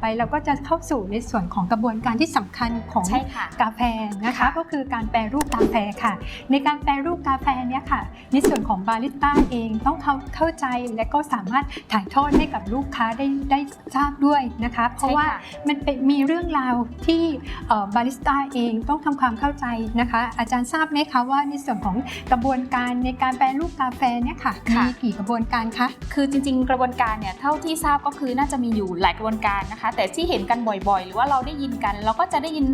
ไปเราก็จะเข้าสู่ในส่วนของกระบวนการที่สำคัญของใช่ค่ะกาแฟนะคะค่ะก็คือการแปรรูปกาแฟค่ะ ในการแปรรูปกาแฟเนี่ยค่ะ ในส่วนของบาริสต้าเองต้องเข้าเข้าใจและก็สามารถถ่ายทอดให้กับลูกค้าได้ได้ทราบด้วยนะคะ เพราะว่าใช่ค่มันเป็นมีเรื่องราวที่เอ่อบาริสต้าเองต้องทำความเข้าใจนะคะ อาจารย์ทราบไหมคะว่าในส่วนของกระบวนการในการแปรรูปกาแฟเนี่ยค่ะค่ะมีกี่กระบวนการคะคือจริง ๆ กระบวนการเนี่ยเท่าที่ทราบก็คือน่าจะมีอยู่หลายกระบวนการนะคะแต่ที่เห็นกันบ่อยๆ หรือว่าเราได้ยินกัน เราก็จะได้ยิน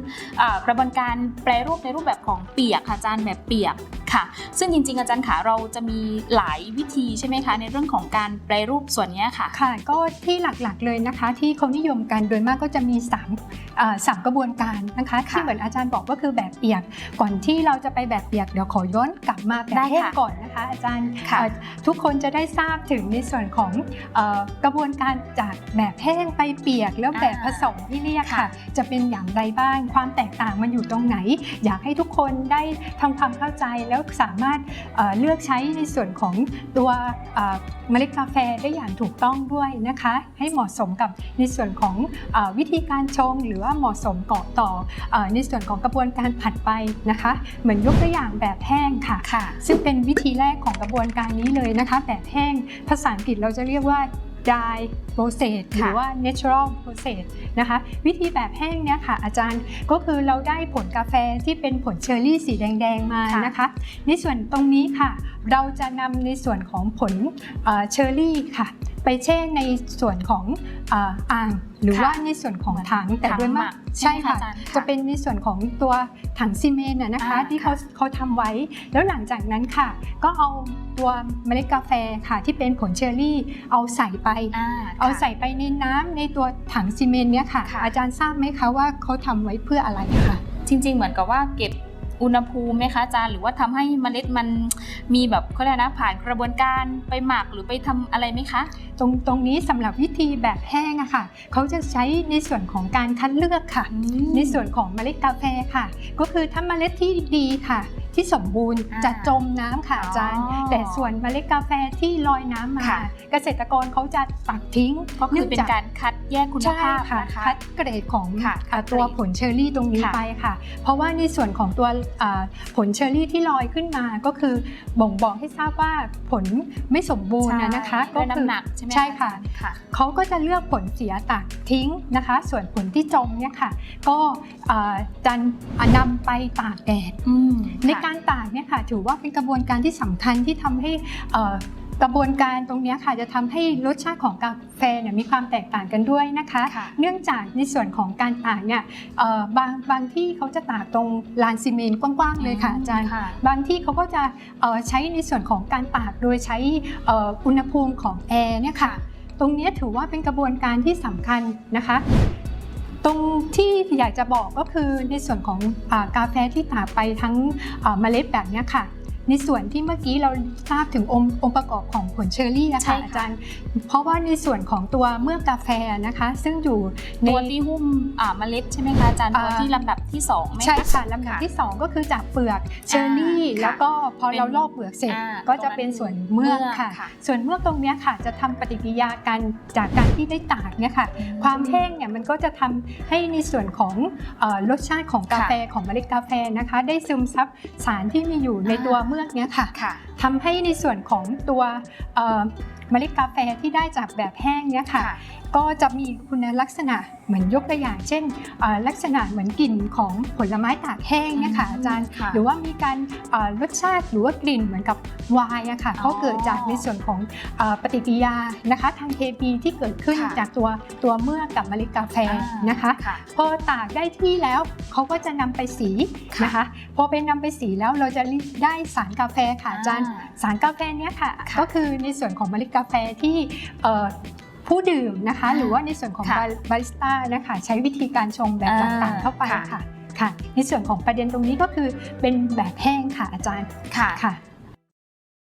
กระบวนการแปรรูปในรูปแบบของเปียกค่ะอาจารย์แบบเปียกค่ะ ซึ่งจริงๆ อาจารย์ขาเราจะมีหลายวิธีใช่ไหมคะ ในเรื่องของการแปรรูปส่วนเนี้ยค่ะ ค่ะ ก็ที่หลักๆเลยนะคะ ที่เขานิยมกันโดยมากก็จะมี3อ่าสามกระบวนการนะคะค่ะที่เหมือนอาจารย์บอกก็คือแบบเปียก ก่อนที่เราจะไปแบบเปียกเดี๋ยวขอย้อนกลับมาแบบได้แห้งค่ะก่อนนะคะ อาจารย์ค่ะเอ่อทุกคนจะได้ทราบถึงในส่วนของเอ่อกระบวนการจากแบบแห้งไปเปียกแล้วแบบผสมที่เรียกค่ะค่ะ จะเป็นอย่างไรบ้างความแตกต่างมันอยู่ตรงไหน อยากให้ทุกคนได้ทำความเข้าใจแล้วสามารถเลือกใช้ในส่วนของตัวเมล็ดกาแฟได้อย่างถูกต้องด้วยนะคะ ให้เหมาะสมกับในส่วนของอวิธีการชง หรือว่าเหมาะสมเกาะต่อออในส่วนของกระบวนการผัดไปนะคะ เหมือนยกตัวอย่างแบบแห้งค่ะค่ะซึ่งเป็นวิธีแรกของกระบวนการนี้เลยนะคะ แบบแห้งภาษาอังกฤษเราจะเรียกว่า dry process หรือว่า natural process นะคะวิธีแบบแห้งเนี่ยค่ะอาจารย์ก็คือเราได้ผลกาแฟที่เป็นผลเชอร์รี่สีแดง ๆ มาค่ะนะคะในส่วนตรงนี้ค่ะ เราจะนำในส่วนของผลเอ่อเชอร์รี่ค่ะ ไปแช่ในส่วนของเอ่ออ่างหรือค่ะว่าในส่วนของถังแต่ถังโดยหมัมากกใช่ค่ะใช่ไหมคะอาจารย์ค่ะ จะเป็นในส่วนของตัวถังซีเมนต์น่ะนะคะอ่าที่เขาค่ะเขาทำไว้ แล้วหลังจากนั้นค่ะ ก็เอาตัวเมล็ดกาแฟค่ะที่เป็นผลเชอร์รี่ เอาใส่ไปอ่าเอาค่ะใส่ไปในน้ำในตัวถังซีเมนต์เนี้ยค่ะค่ะ อาจารย์ทราบไหมคะว่าเขาทำไว้เพื่ออะไรคะจริง ๆ เหมือนกับว่าเก็บ อุณหภูมิไหมคะอาจารย์หรือว่าทำให้เมล็ดมันมีแบบเขาเรียกนะผ่านกระบวนการไปหมักหรือไปทำอะไรไหมคะ ตรงตรงนี้สำหรับวิธีแบบแห้งอะค่ะเขาจะใช้ในส่วนของการคัดเลือกค่ะ ในส่วนของเมล็ดกาแฟค่ะ ก็คือถ้าเมล็ดที่ดีค่ะ ที่สมบูรณ์อ่าจะจมน้ำค่ะอาจารย์อ๋อแต่ส่วนเมล็ดกาแฟที่ลอยน้ำมาค่ะเกษตรกรเขาจะตัดทิ้งก็คือเป็นนื่งจการคัดแยกคุณใช่ภาพค่ะนะคะคัดเกรดของค่ะอ่าคัดเกรดตัวผลเชอร์รี่ตรงนี้ค่ะไปค่ะ เพราะว่าในส่วนของตัวอ่าผลเชอร์รี่ที่ลอยขึ้นมาก็คือบ่งบอกให้ทราบว่าผลไม่สมบูรณ์นะนะคะใช่ด้วยน้ำหนักใช่ไหมใช่ค่ะอาจารย์ค่ะเขาก็จะเลือกผลเสียตัดทิ้งนะคะ ส่วนผลที่จมเนี่ยค่ะ ก็อ่าจะนำไปตากแดดอืมในค่ะการตากเนี่ยค่ะถือว่าเป็นกระบวนการที่สำคัญที่ทำให้เอ่อกระบวนการตรงเนี้ยค่ะจะทำให้รสชาติของกาแฟเนี่ยมีความแตกต่างกันด้วยนะคะค่ะเนื่องจากในส่วนของการตากเนี่ยเอ่อบางบางที่เขาจะตากตรงลานซีเมนต์กว้างๆเลยค่ะอาจารย์ค่ะบางที่เขาก็จะเอ่อใช้ในส่วนของการตากโดยใช้เอ่ออุณหภูมิของแอร์เนี่ยค่ะตรงเนี้ยถือว่าเป็นกระบวนการที่สำคัญนะคะ ตรงที่อยากจะบอกก็คือในส่วนของอากาแฟที่ตากไปทั้งอ่าเมล็ดแบบเนี้ยค่ะ ในส่วนที่เมื่อกี้เราทราบถึงองค์องค์ประกอบของผลเชอร์รี่นะใช่คะค่ะอาจารย์ เพราะว่าในส่วนของตัวเมือกกาแฟนะคะ ซึ่งอยู่ในตัวที่หุ้มอ่าเมล็ดใช่ไหมคะอาจารย์อ่าตัวที่ลำดับที่สองไหม ใช่ค่ะลำดับที่ 2 ก็คือจากเปลือกเชอร์รี่ค่ะแล้วก็พอเป็นเราลอกเปลือกเสร็จอ่าก็จะเป็นส่วนเมือกเมือกค่ะค่ะ ส่วนเมือกตรงเนี้ยค่ะ จะทำปฏิกิริยากันจากการที่ได้ตากเนี่ยค่ะ ความแห้งเนี่ยมันก็จะทำให้ในส่วนของเออรสชาติของกาแฟของเมล็ดกาแฟนะคะ ได้ซึมซับสารที่มีอยู่ในตัวเมือกเนี้ยค่ะค่ะ ทำให้ในส่วนของตัวเอ่อเมล็ดกาแฟที่ได้จากแบบแห้งเนี้ยค่ะ ก็จะมีคุณลักษณะเหมือนยกตัวอย่าง เช่นเอ่อลักษณะเหมือนกลิ่นของผลไม้ตากแห้งเนี่ยค่ะอืมอาจารย์ค่ะหรือว่ามีการเอ่อรสชาติหรือว่ากลิ่นเหมือนกับไวน์อะค่ะอ๋อก็เกิดจากในส่วนของเอ่อปฏิกิริยานะคะทางเคมีที่เกิดขึ้นค่ะจากตัวตัวเมือกกับเมล็ดกาแฟอ่านะคะค่ะพอตากได้ที่แล้วเขาก็จะนำไปสีค่ะนะคะพอไปนำไปสีแล้วเราจะได้สารกาแฟค่ะอาจารย์สารกาแฟเนี้ยค่ะค่ะก็คือในส่วนของเมล็ดกาแฟที่เอ่อผู้ดื่มนะคะอ่าหรือว่าในส่วนของค่ะบาบาริสต้านะคะใช้วิธีการชงแบบอ่าต่างๆเข้าไปค่ะค่ะค่ะในส่วนของประเด็นตรงนี้ก็คือเป็นแบบแห้งค่ะอาจารย์ค่ะค่ะ